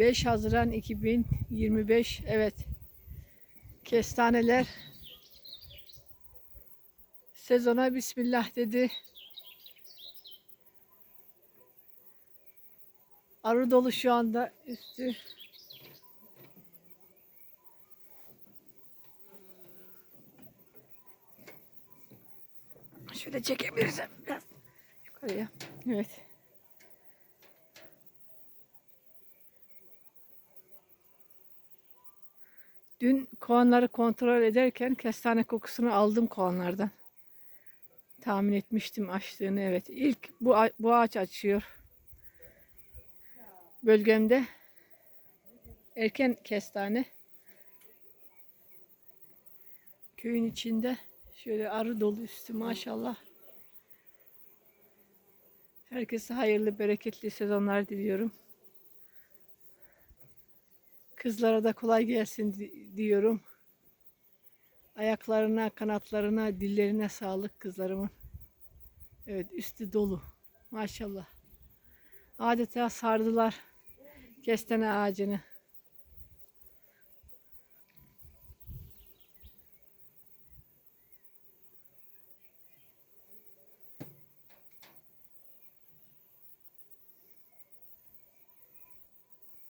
5 Haziran 2025 evet kestaneler sezona bismillah dedi. Arı dolu şu anda üstü. Şöyle çekebilirsem biraz yukarıya. Evet. Dün kovanları kontrol ederken kestane kokusunu aldım kovanlardan. Tahmin etmiştim açtığını evet. İlk bu, bu ağaç açıyor. Bölgemde erken kestane. Köyün içinde şöyle arı dolu üstü maşallah. Herkese hayırlı, bereketli sezonlar diliyorum. Kızlara da kolay gelsin di- diyorum. Ayaklarına, kanatlarına, dillerine sağlık kızlarımın. Evet, üstü dolu. Maşallah. Adeta sardılar kestane ağacını.